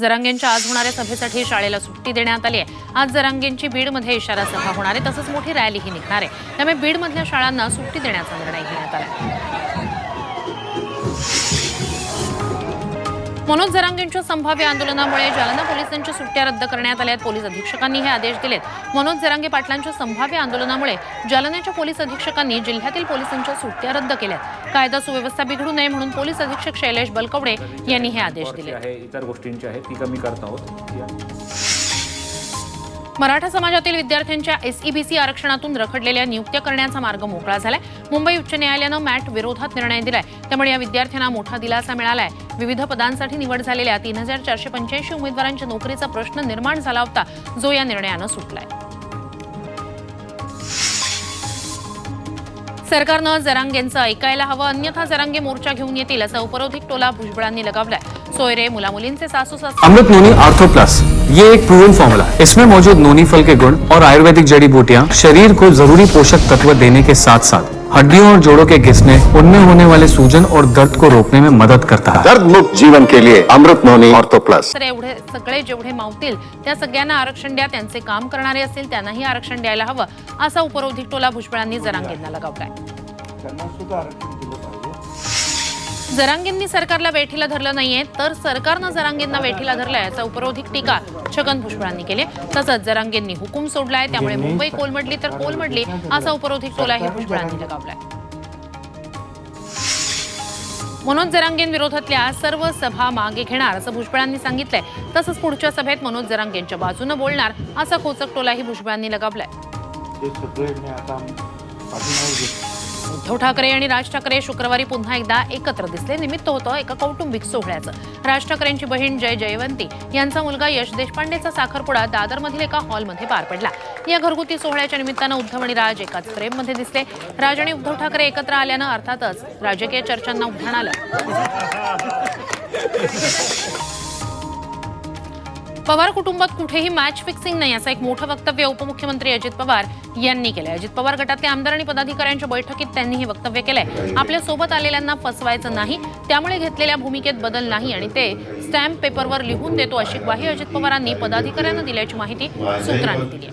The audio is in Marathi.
जरांगेंच्या आज होणाऱ्या सभेसाठी शाळेला सुट्टी देण्यात आली आहे. आज जरांगेंची बीडमध्ये इशारा सभा होणार आहे. तसंच मोठी रॅलीही निघणार आहे. त्यामुळे बीडमधल्या शाळांना सुट्टी देण्याचा निर्णय घेण्यात आला मनोज जरांगेंच्या संभाव्य आंदोलनामुळे जालना पोलिसांच्या सुट्ट्या रद्द करण्यात आल्या आहेत पोलीस अधीक्षकांनी हे आदेश दिलेत. मनोज जरांगे पाटलांच्या संभाव्य आंदोलनामुळे जालन्याच्या पोलीस अधीक्षकांनी जिल्ह्यातील पोलिसांच्या सुट्ट्या रद्द केल्यात. कायदा सुव्यवस्था बिघडू नये म्हणून पोलीस अधीक्षक शैलेश बलकवडे यांनी हे आदेश दिले इतर गोष्टींची आहे ती कमी करत आहोत. मराठा समाजातील विद्यार्थ्यांच्या एसईबीसी आरक्षणातून रखडलेल्या नियुक्त्या करण्याचा मार्ग मोकळा झालाय. मुंबई उच्च न्यायालयानं मॅट विरोधात निर्णय दिलाय. त्यामुळे या विद्यार्थ्यांना मोठा दिलासा मिळालाय. विविध पदांसाठी निवड झालेल्या तीन हजार चारशे पंच्याऐंशी उमेदवारांच्या नोकरीचा प्रश्न निर्माण झाला होता जो या निर्णयानं सुटलाय. सरकारनं जरांगेंचं ऐकायला हवं अन्यथा जरांगे मोर्चा घेऊन येतील असा उपरोधिक टोला भुजबळांनी लगावलाय. सोयरे मुलामुलींचे सासू सासू अमृत नोनी आर्थो प्लस ये एक प्रूवन फॉर्मूला है। इसमें मौजूद नोनी फल के गुण और आयुर्वेदिक जड़ी बूटियाँ शरीर को जरूरी पोषक तत्व देने के साथ साथ हड्डियों और जोड़ों के घिसने उनमें होने वाले सूजन और दर्द को रोकने में मदद करता है। दर्द मुक्त जीवन के लिए अमृत नोनी ऑर्थो प्लस एवढे सगळे जेवढे मावतील त्या सगळ्यांना आरक्षण द्या. त्यांचे काम करणारे असतील त्यांनाही आरक्षण द्यायला हवं. असा उपरोधिक टोला भुजबळांनी जरांगेंना लगावलाय. जरांगेंनी सरकारला वेठीला धरलं नाहीये तर सरकारनं जरांगेंना वेठीला धरलाय याचा उपरोधिक टीका छगन भुजबळांनी केली. तसंच जरांगेंनी हुकूम सोडलाय त्यामुळे मुंबई कोलमडली तर कोलमडली असा उपरोधिक टोलाही भुजबळांनी लगावलाय. मनोज जरांगें विरोधातल्या सर्व सभा मागे घेणार असं भुजबळांनी सांगितलंय. तसंच पुढच्या सभेत मनोज जरांगेंच्या बाजूनं बोलणार असा खोचक टोलाही भुजबळांनी लगावलाय. उद्धव ठाकरे आणि राज ठाकरे शुक्रवारी पुन्हा एकदा एकत्र दिसले. निमित्त होतं एका कौटुंबिक सोहळ्याचं. राज ठाकरेंची बहीण जय जयवंती यांचा मुलगा यश देशपांडेचा साखरपुडा दादरमधील एका हॉलमध्ये पार पडला. या घरगुती सोहळ्याच्या निमित्तानं उद्धव आणि राज एकाच फ्रेममध्ये दिसले. राज आणि उद्धव ठाकरे एकत्र आल्यानं अर्थातच राजकीय चर्चांना उधाण आलं. पवार कुटुंबात कुठेही मॅच फिक्सिंग नाही असं एक मोठं वक्तव्य उपमुख्यमंत्री अजित पवार यांनी केलंय. अजित पवार गटातले आमदार आणि पदाधिकाऱ्यांच्या बैठकीत त्यांनी हे वक्तव्य केलंय. आपल्यासोबत आलेल्यांना फसवायचं नाही त्यामुळे घेतलेल्या भूमिकेत बदल नाही आणि ते स्टॅम्प पेपरवर लिहून देतो अशी ग्वाही अजित पवारांनी पदाधिकाऱ्यांना दिल्याची माहिती सूत्रांनी दिली